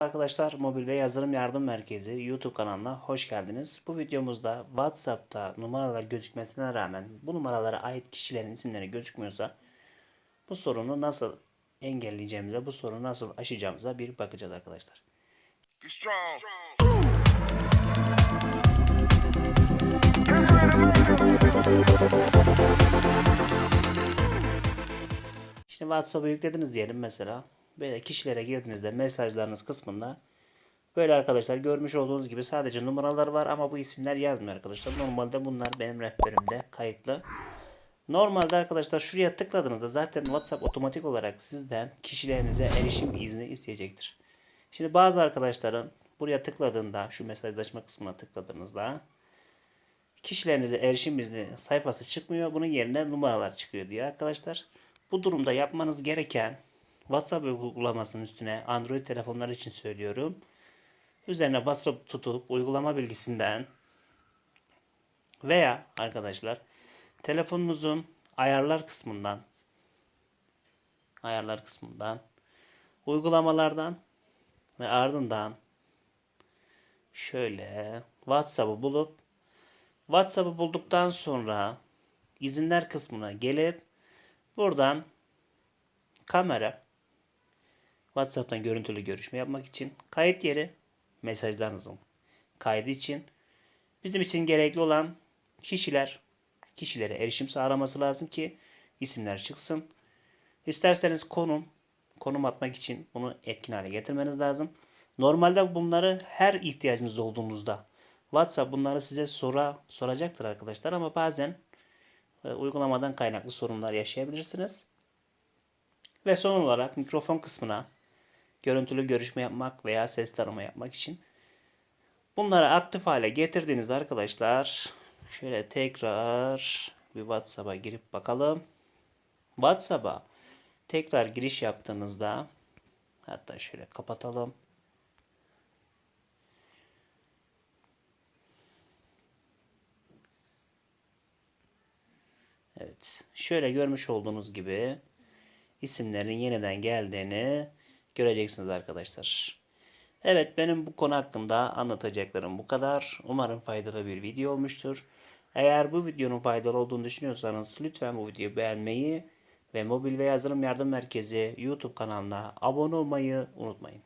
Arkadaşlar Mobil ve Yazılım Yardım Merkezi YouTube kanalına hoş geldiniz. Bu videomuzda WhatsApp'ta numaralar gözükmesine rağmen bu numaralara ait kişilerin isimleri gözükmüyorsa bu sorunu nasıl engelleyeceğimize, bu sorunu nasıl aşacağımıza bir bakacağız arkadaşlar. Şimdi WhatsApp'ı yüklediniz diyelim mesela. Böyle kişilere girdiğinizde mesajlarınız kısmında böyle arkadaşlar görmüş olduğunuz gibi sadece numaralar var ama bu isimler yazmıyor arkadaşlar. Normalde bunlar benim rehberimde kayıtlı. Normalde arkadaşlar şuraya tıkladığınızda zaten WhatsApp otomatik olarak sizden kişilerinize erişim izni isteyecektir. Şimdi bazı arkadaşların buraya tıkladığında şu mesajlaşma kısmına tıkladığınızda kişilerinize erişim izni sayfası çıkmıyor. Bunun yerine numaralar çıkıyor diye arkadaşlar. Bu durumda yapmanız gereken WhatsApp uygulamasının üstüne Android telefonlar için söylüyorum. Üzerine basılı tutup uygulama bilgisinden veya arkadaşlar telefonunuzun ayarlar kısmından ayarlar kısmından uygulamalardan ve ardından şöyle WhatsApp'ı bulup WhatsApp'ı bulduktan sonra izinler kısmına gelip buradan kamera WhatsApp'tan görüntülü görüşme yapmak için kayıt yeri mesajlarınızın kaydı için bizim için gerekli olan kişiler kişilere erişim sağlaması lazım ki isimler çıksın. İsterseniz konum konum atmak için bunu etkin hale getirmeniz lazım. Normalde bunları her ihtiyacınız olduğunuzda WhatsApp bunları size sora soracaktır arkadaşlar ama bazen e, uygulamadan kaynaklı sorunlar yaşayabilirsiniz. Ve son olarak mikrofon kısmına görüntülü görüşme yapmak veya ses arama yapmak için bunları aktif hale getirdiğinizde arkadaşlar şöyle tekrar bir WhatsApp'a girip bakalım. WhatsApp'a tekrar giriş yaptığınızda hatta şöyle kapatalım. Evet. Şöyle görmüş olduğunuz gibi isimlerin yeniden geldiğini göreceksiniz arkadaşlar. Evet benim bu konu hakkında anlatacaklarım bu kadar. Umarım faydalı bir video olmuştur. Eğer bu videonun faydalı olduğunu düşünüyorsanız lütfen bu videoyu beğenmeyi ve Mobil ve Yazılım Yardım Merkezi YouTube kanalına abone olmayı unutmayın.